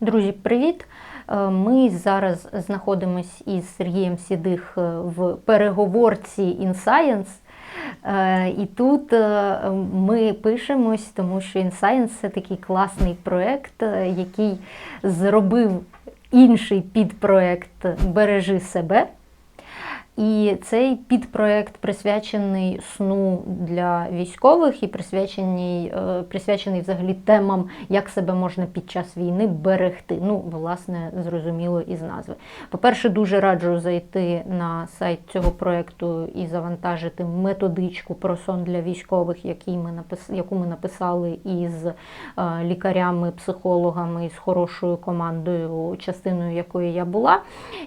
Друзі, привіт! Е, Ми зараз знаходимося із Сергієм Сідих е, в переговорці InScience. Е, І тут ми пишемось, тому що InScience – це такий класний проєкт, який зробив інший підпроєкт Бережи себе. І цей підпроект присвячений сну для військових і присвячений, е, присвячений взагалі темам, як себе можна під час війни берегти. Ну, власне, зрозуміло із назви. По-перше, дуже раджу зайти на сайт цього проекту і завантажити методичку про сон для військових, яку ми написали із е, лікарями, психологами з хорошою командою, частиною якої я була.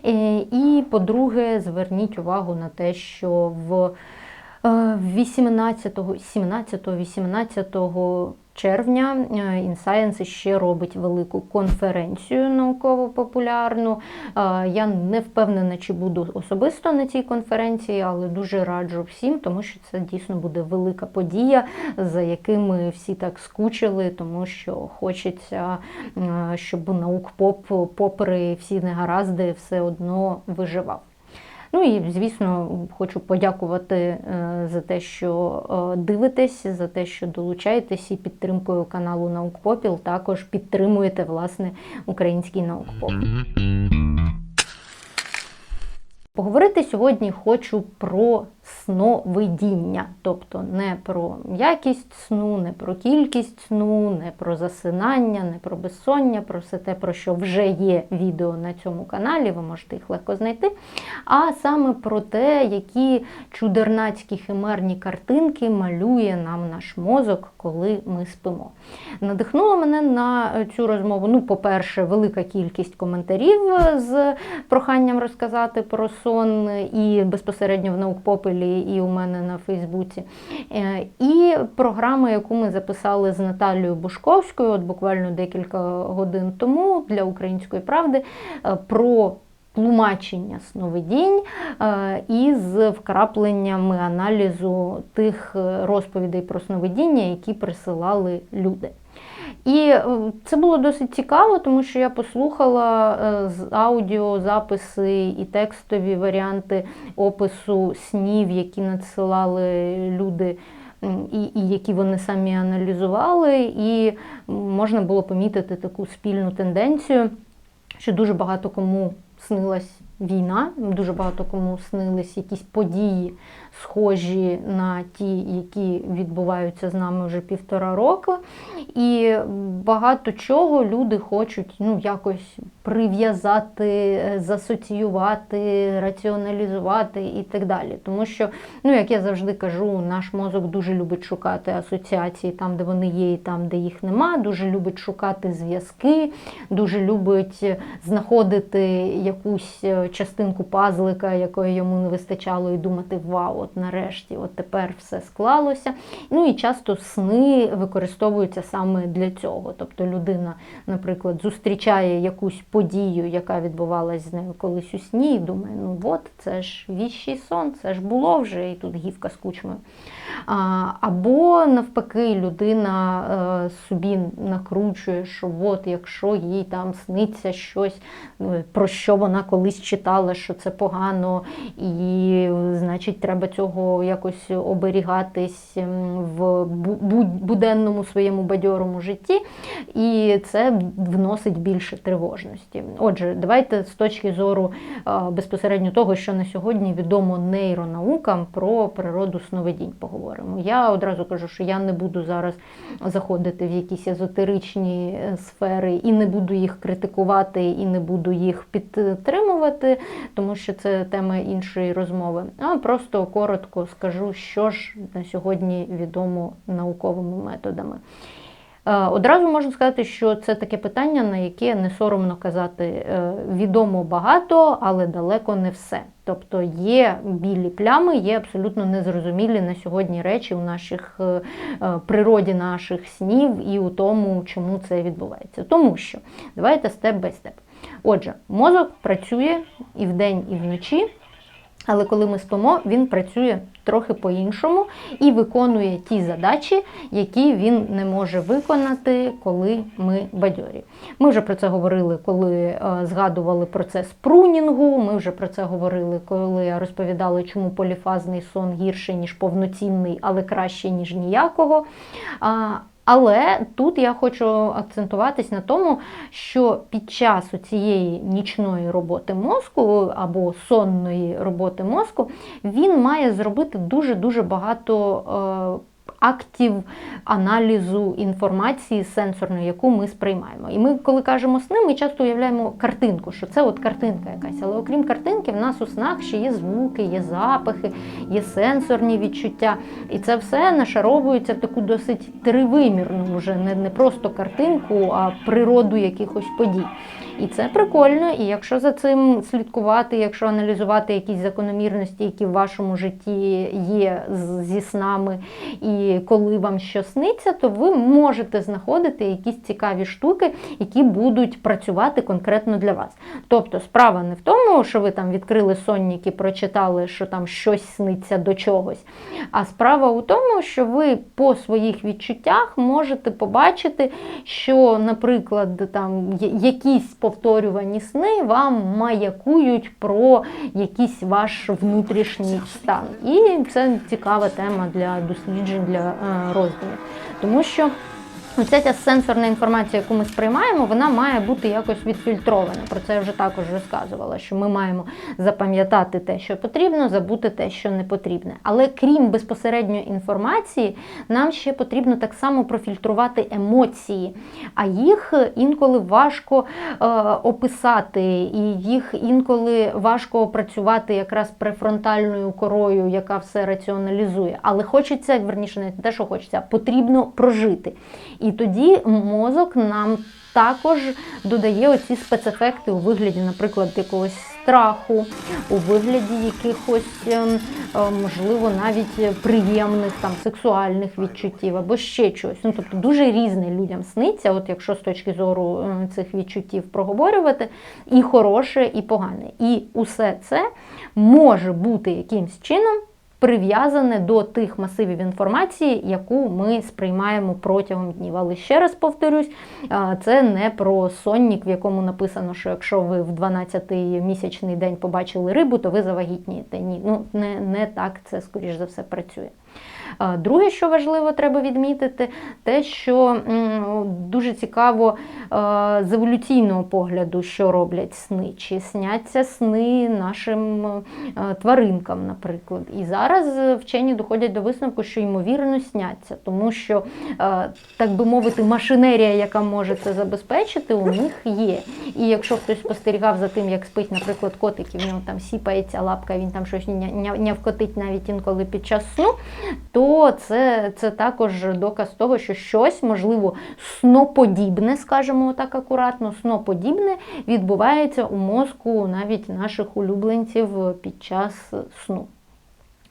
Е, І, по-друге, зверніть увагу на те, що в 18, 17, 18 червня е, InScience ще робить велику конференцію науково-популярну. Е, Я не впевнена, чи буду особисто на цій конференції, але дуже раджу всім, тому що це дійсно буде велика подія, за якими всі так скучили, тому що хочеться, е, щоб наук-поп, попри всі негаразди, все одно виживав. Ну і звісно, хочу подякувати е, за те, що е, дивитесь, за те, що долучаєтесь і підтримкою каналу Наукпопіл також підтримуєте власне український наукпопіл. Поговорити сьогодні хочу про сновидіння, тобто не про якість сну, не про кількість сну, не про засинання, не про безсоння, про все те, про що вже є відео на цьому каналі, ви можете їх легко знайти. А саме про те, які чудернацькі химерні картинки малює нам наш мозок, коли ми спимо. Надихнуло мене на цю розмову. Ну, по-перше, велика кількість коментарів з проханням розказати про сон і безпосередньо в наукпопелі, і у мене на Фейсбуці. Е, І програма, яку ми записали з Наталією Бушковською, от буквально декілька годин тому для української правди, е, про тлумачення сновидінь е, із вкрапленнями аналізу тих розповідей про сновидіння, які присилали люди. І е, це було досить цікаво, тому що я послухала е, з аудіозаписи і текстові варіанти опису снів, які надсилали люди. І, і які вони самі аналізували, і можна було помітити таку спільну тенденцію, що дуже багато кому снилась війна, дуже багато кому снились якісь події, схожі на ті, які відбуваються з нами вже півтора року. І багато чого люди хочуть ну, якось прив'язати, засоціювати, раціоналізувати і так далі. Тому що, ну, як я завжди кажу, наш мозок дуже любить шукати асоціації там, де вони є, і там, де їх нема, дуже любить шукати зв'язки, дуже любить знаходити якусь частинку пазлика, якої йому не вистачало, і думати, вау, от нарешті, от тепер все склалося. Ну і часто сни використовуються саме для цього. Тобто людина, наприклад, зустрічає якусь подію, яка відбувалася з нею колись у сні, і думає, ну от це ж віщий сон, це ж було вже, і тут гівка з кучмою. Або навпаки, людина е, собі накручує, що от якщо їй там сниться щось, е, про що вона колись читала, що це погано, і значить треба цього якось оберігатись в бу- бу- буденному своєму бадьорому житті, і це вносить більше тривожності. Отже, давайте з точки зору е, безпосередньо того, що на сьогодні відомо нейронаукам про природу сновидінь поговоримо. Я одразу кажу, що я не буду зараз заходити в якісь езотеричні е, сфери і не буду їх критикувати, і не буду їх підтримувати, тому що це тема іншої розмови. А просто коротко скажу, що ж на сьогодні відомо науковими методами. Е, Одразу можу сказати, що це таке питання, на яке не соромно казати. Е, Відомо багато, але далеко не все. Тобто є білі плями, є абсолютно незрозумілі на сьогодні речі у наших е, природі наших снів і у тому, чому це відбувається. Тому що давайте степ бай степ. Отже, мозок працює і вдень, і вночі. Але коли ми спимо, він працює трохи по-іншому і виконує ті задачі, які він не може виконати, коли ми бадьорі. Ми вже про це говорили, коли е, згадували процес прунінгу. Ми вже про це говорили, коли я розповідала, чому поліфазний сон гірший, ніж повноцінний, але краще, ніж ніякого. Але тут я хочу акцентуватись на тому, що під час цієї нічної роботи мозку або сонної роботи мозку він має зробити дуже-дуже багато. Актів аналізу інформації сенсорної, яку ми сприймаємо. І ми, коли кажемо сни, ми часто уявляємо картинку, що це от картинка якась. Але окрім картинки, в нас у снах ще є звуки, є запахи, є сенсорні відчуття. І це все нашаровується в таку досить тривимірну, вже не, не просто картинку, а природу якихось подій. І це прикольно. І якщо за цим слідкувати, якщо аналізувати якісь закономірності, які в вашому житті є зі снами, і коли вам що сниться, то ви можете знаходити якісь цікаві штуки, які будуть працювати конкретно для вас. Тобто справа не в тому, що ви там відкрили сонніки, прочитали, що там щось сниться до чогось. А справа у тому, що ви по своїх відчуттях можете побачити, що, наприклад, там якісь повторювані сни вам маякують про якийсь ваш внутрішній стан. І це цікава тема для досліджень, для е, роздумів. Тому що Оця ця сенсорна інформація, яку ми сприймаємо, вона має бути якось відфільтрована. Про це я вже також розказувала, що ми маємо запам'ятати те, що потрібно, забути те, що не потрібне. Але крім безпосередньої інформації, нам ще потрібно так само профільтрувати емоції, а їх інколи важко е, описати, і їх інколи важко опрацювати якраз префронтальною корою, яка все раціоналізує. Але хочеться, верніше, не те, що хочеться, потрібно прожити. І тоді мозок нам також додає оці спецефекти у вигляді, наприклад, якогось страху, у вигляді якихось, ем, ем, можливо, навіть приємних там сексуальних відчуттів або ще чогось. Ну, Тобто дуже різне людям сниться, от якщо з точки зору ем, цих відчуттів проговорювати, і хороше, і погане. І усе це може бути якимсь чином прив'язане до тих масивів інформації, яку ми сприймаємо протягом днів. Але ще раз повторюсь, це не про сонник, в якому написано, що якщо ви в 12-й місячний день побачили рибу, то ви завагітнієте. Ні, ну не, не так це, скоріш за все, працює. Друге, що важливо, треба відмітити, те, що дуже цікаво з еволюційного погляду, що роблять сни, чи сняться сни нашим тваринкам, наприклад. І зараз вчені доходять до висновку, що ймовірно сняться, тому що, так би мовити, машинерія, яка може це забезпечити, у них є. І якщо хтось спостерігав за тим, як спить, наприклад, котик, і в нього там сіпається лапка, він там щось нявкотить навіть інколи під час сну, то це це також доказ того, що щось, можливо, сноподібне, скажімо так акуратно, сноподібне відбувається у мозку навіть наших улюбленців під час сну.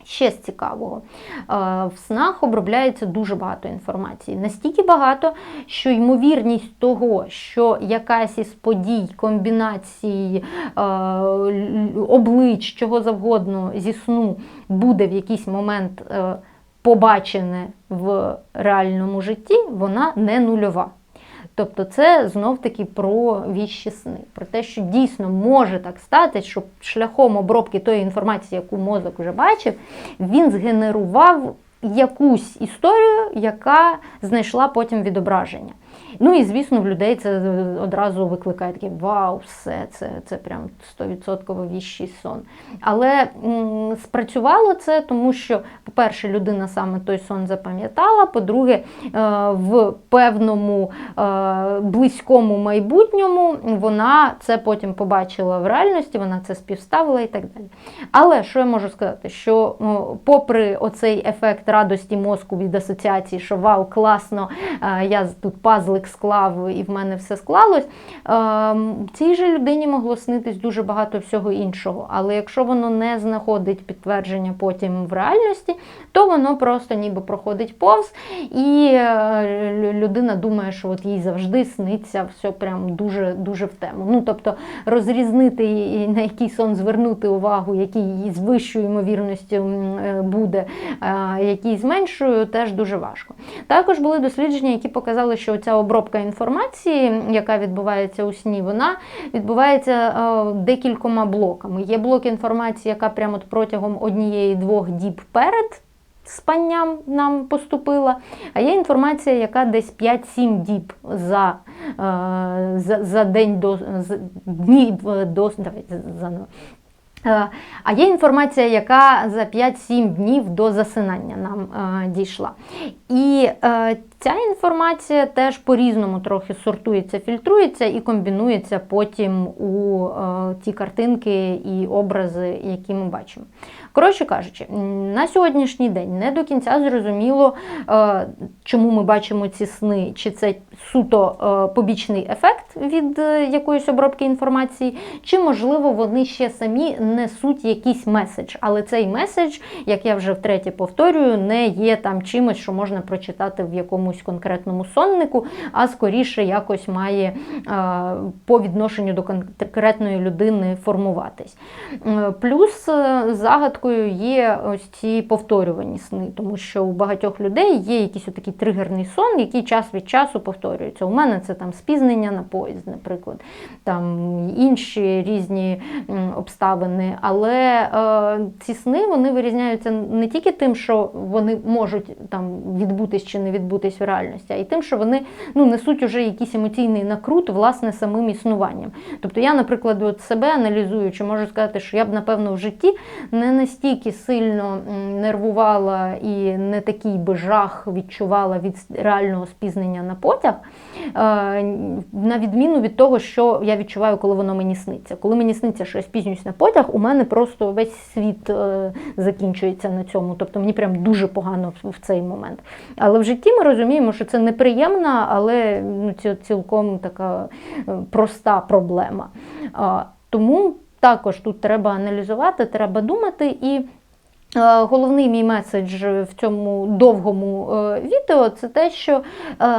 Ще з цікавого, в снах обробляється дуже багато інформації. Настільки багато, що ймовірність того, що якась із подій, комбінацій, облич, чого завгодно зі сну буде в якийсь момент е, побачене в реальному житті, вона не нульова. Тобто це знов-таки про віщі сни, про те, що дійсно може так стати, що шляхом обробки тої інформації, яку мозок вже бачив, він згенерував якусь історію, яка знайшла потім відображення. Ну і звісно, в людей це одразу викликає таке вау, все, це це прям 100% віщий сон. Але м, спрацювало це, тому що, по-перше, людина саме той сон запам'ятала, по-друге, е, в певному е, близькому майбутньому вона це потім побачила в реальності, вона це співставила і так далі. Але що я можу сказати? Що, попри оцей ефект радості мозку від асоціації, що вау, класно, е, я тут пазлик склав і в мене все склалось. Ем, Цій же людині могло снитись дуже багато всього іншого. Але якщо воно не знаходить підтвердження потім в реальності, то воно просто ніби проходить повз, і е, людина думає, що от їй завжди сниться все прям дуже дуже в тему. Ну тобто розрізнити і на який сон звернути увагу, який з вищою ймовірністю е, буде, який з меншою, теж дуже важко. Також були дослідження, які показали, що ця обробка інформації, яка відбувається у сні, вона відбувається е, декількома блоками. Є блок інформації, яка прямо протягом однієї-двох діб перед. Спанням нам поступила, а є інформація, яка десь 5-7 діб за, е, за, за день до з- днів до давайте заново. Е, А є інформація, яка за 5-7 днів до засинання нам дійшла. І ця інформація теж по-різному трохи сортується, фільтрується і комбінується потім у е, ті картинки і образи, які ми бачимо. Коротше кажучи, на сьогоднішній день не до кінця зрозуміло, е, чому ми бачимо ці сни, чи це суто е, побічний ефект від якоїсь обробки інформації, чи можливо вони ще самі несуть якийсь меседж. Але цей меседж, як я вже втретє повторюю, не є там чимось, що можна прочитати в якомусь конкретному соннику, а скоріше якось має е, по відношенню до конкретної людини формуватись. Е, Плюс е, загадкою є ось ці повторювані сни, тому що у багатьох людей є якийсь отакий тригерний сон, який час від часу повторюється. У мене це там спізнення на поїзд, наприклад, там інші різні обставини. Але е, ці сни вони вирізняються не тільки тим, що вони можуть там відбутись чи не відбутись в реальності, а й тим, що вони ну, несуть уже якийсь емоційний накрут власне самим існуванням. Тобто я, наприклад, от себе аналізуючи, можу сказати, що я б напевно в житті не настільки сильно нервувала і не такий би жах відчувала від реального спізнення на потяг, е, на відміну від того, що я відчуваю, коли воно мені сниться. Коли мені сниться, що я спізнююсь на потяг, у мене просто весь світ е, закінчується на цьому. Тобто мені прям дуже погано в цей момент. Але в житті ми розуміємо, що це неприємна, але ну, ці- цілком така е, проста проблема. Тому також тут треба аналізувати, треба думати і. Е, Головний мій меседж в цьому довгому е, відео це те, що е,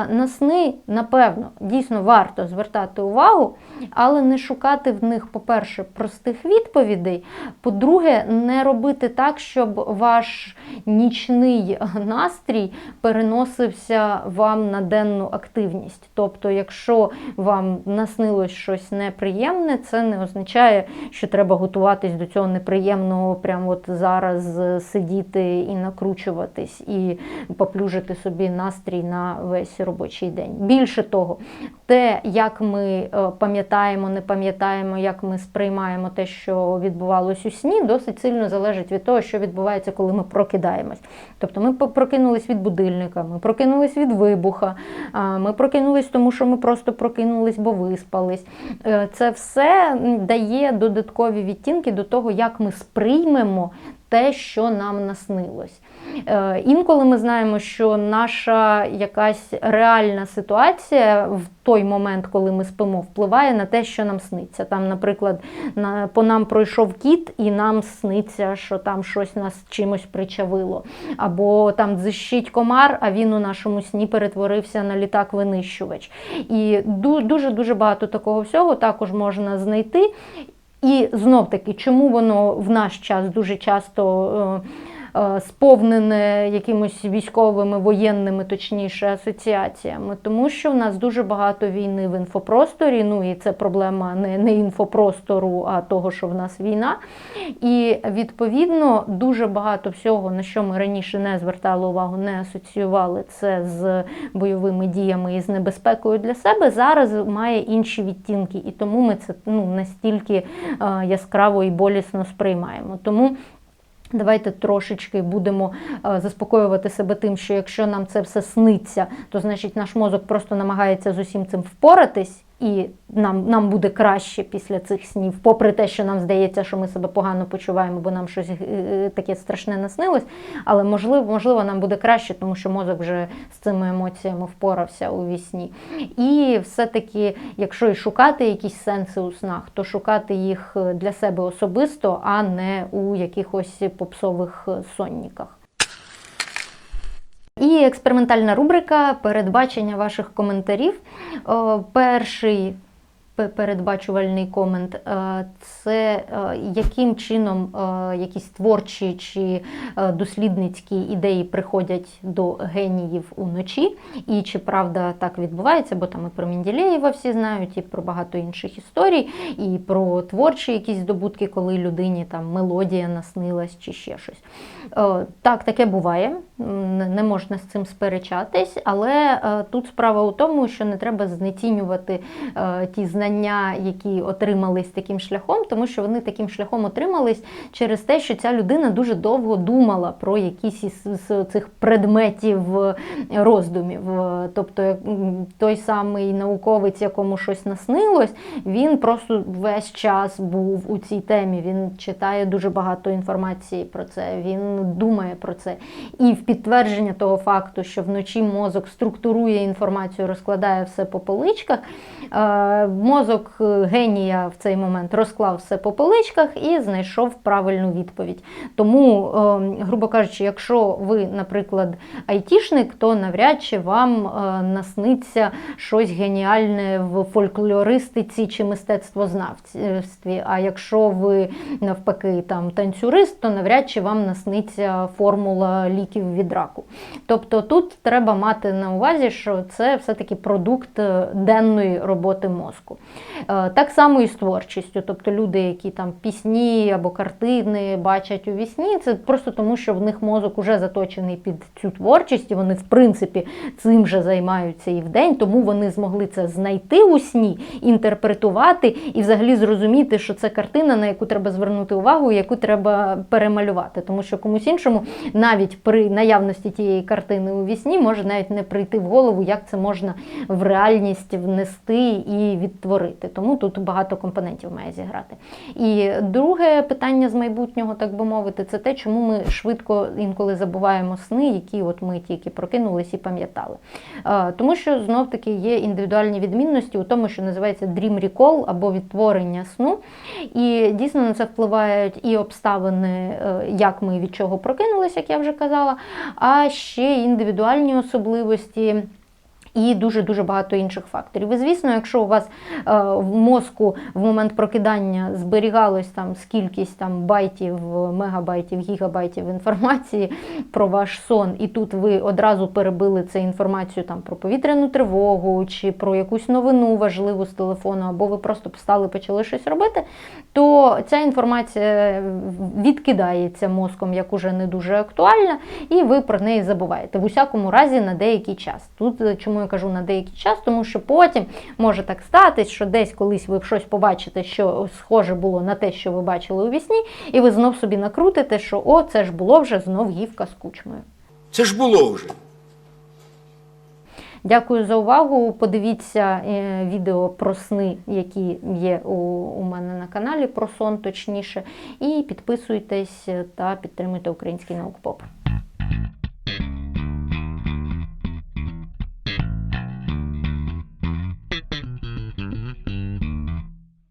на сни, напевно, дійсно варто звертати увагу, але не шукати в них, по-перше, простих відповідей. По-друге, не робити так, щоб ваш нічний настрій переносився вам на денну активність. Тобто, якщо вам наснилось щось неприємне, це не означає, що треба готуватись до цього неприємного прямо от зараз сидіти і накручуватись, і поплюжити собі настрій на весь робочий день. Більше того, те, як ми е, пам'ятаємо, не пам'ятаємо, як ми сприймаємо те, що відбувалось у сні, досить сильно залежить від того, що відбувається, коли ми прокидаємось. Тобто ми прокинулись від будильника, ми прокинулись від вибуха, ми прокинулись тому, що ми просто прокинулись, бо виспались. Е, Це все дає додаткові відтінки до того, як ми сприймемо те, що нам наснилось. Е, Інколи ми знаємо, що наша якась реальна ситуація в той момент, коли ми спимо, впливає на те, що нам сниться. Там, наприклад, на, по нам пройшов кіт, і нам сниться, що там щось нас чимось причавило. Або там дзищить комар, а він у нашому сні перетворився на літак-винищувач. І дуже дуже багато такого всього також можна знайти. І знов таки, чому воно в наш час дуже часто е, сповнене якимось військовими, воєнними, точніше, асоціаціями? Тому що в нас дуже багато війни в інфопросторі. Ну і це проблема не, не інфопростору, а того, що в нас війна. І відповідно дуже багато всього, на що ми раніше не звертали увагу, не асоціювали це з бойовими діями і з небезпекою для себе, зараз має інші відтінки, і тому ми це ну, настільки е, яскраво і болісно сприймаємо. Тому Давайте трошечки будемо е, заспокоювати себе тим, що якщо нам це все сниться, то значить наш мозок просто намагається з усім цим впоратись. І нам, нам буде краще після цих снів, попри те, що нам здається, що ми себе погано почуваємо, бо нам щось е, таке страшне наснилось. Але можливо, можливо, нам буде краще, тому що мозок вже з цими емоціями впорався у вісні. І все-таки, якщо і шукати якісь сенси у снах, то шукати їх для себе особисто, а не у якихось попсових сонниках. І експериментальна рубрика передбачення ваших коментарів. Перший пе- передбачувальний комент е, це е, яким чином е, якісь творчі чи дослідницькі ідеї приходять до геніїв уночі, і чи правда так відбувається, бо там і про Менділеєва всі знають, і про багато інших історій, і про творчі якісь здобутки, коли людині там мелодія наснилась чи ще щось. Так, таке буває, не- можна з цим сперечатись, але тут справа у тому, що не треба знецінювати ті знання, які отримались таким шляхом, тому що вони таким шляхом отримались через те, що ця людина дуже довго думала про якісь із цих предметів е, роздумів. Е, Тобто, той самий науковець, якому щось наснилось, він просто весь час був у цій темі. Він читає дуже багато інформації про це, він думає про це. І в підтвердження того факту, що вночі мозок структурує інформацію, розкладає все по поличках. Мозок е, генія в цей момент розклав все по поличках і знайшов правильну відповідь. Тому, е, грубо кажучи, якщо ви, наприклад, айтішник, то навряд чи вам е, насниться щось геніальне в фольклористиці чи мистецтвознавстві. А якщо ви навпаки там танцюрист, то навряд чи вам насниться формула ліків від раку. Тобто тут треба мати на увазі, що це все-таки продукт е, денної роботи мозку. Е, Так само і з творчістю. Тобто люди, які там пісні або картини бачать у вісні, це просто тому, що в них мозок уже заточений під цю творчість, і вони, в принципі, цим же займаються і вдень, тому вони змогли це знайти у сні, інтерпретувати і взагалі зрозуміти, що це картина, на яку треба звернути увагу, яку треба перемалювати. Тому що комусь іншому, навіть при наявності тієї картини у вісні, може навіть не прийти в голову, як це можна в реальність внести і відтворити. Тому тут багато компонентів має зіграти. І друге питання з майбутнього, так би мовити, це те, чому ми швидко інколи забуваємо сни, які от ми тільки прокинулись і пам'ятали. Е, Тому що знов таки є індивідуальні відмінності у тому, що називається dream recall або відтворення сну. І дійсно на це впливають і обставини, е, як ми від чого прокинулись, як я вже казала, а ще індивідуальні особливості. І дуже дуже багато інших факторів. І звісно, якщо у вас е, в мозку в момент прокидання зберігалось там скількись там байтів, мегабайтів, гігабайтів інформації про ваш сон, і тут ви одразу перебили це інформацію там про повітряну тривогу чи про якусь новину важливу з телефону, або ви просто встали, почали щось робити, то ця інформація відкидається мозком як уже не дуже актуальна, і ви про неї забуваєте. В усякому разі на деякий час. Тут е, чому я кажу на деякий час, тому що потім може так статись, що десь колись ви щось побачите, що схоже було на те, що ви бачили у вісні, і ви знов собі накрутите, що о, це ж було вже знов гівка з кучмою. Це ж було вже. Дякую за увагу. Подивіться е, відео про сни, які є у, у мене на каналі, про сон точніше. І підписуйтесь та підтримуйте український наукпоп.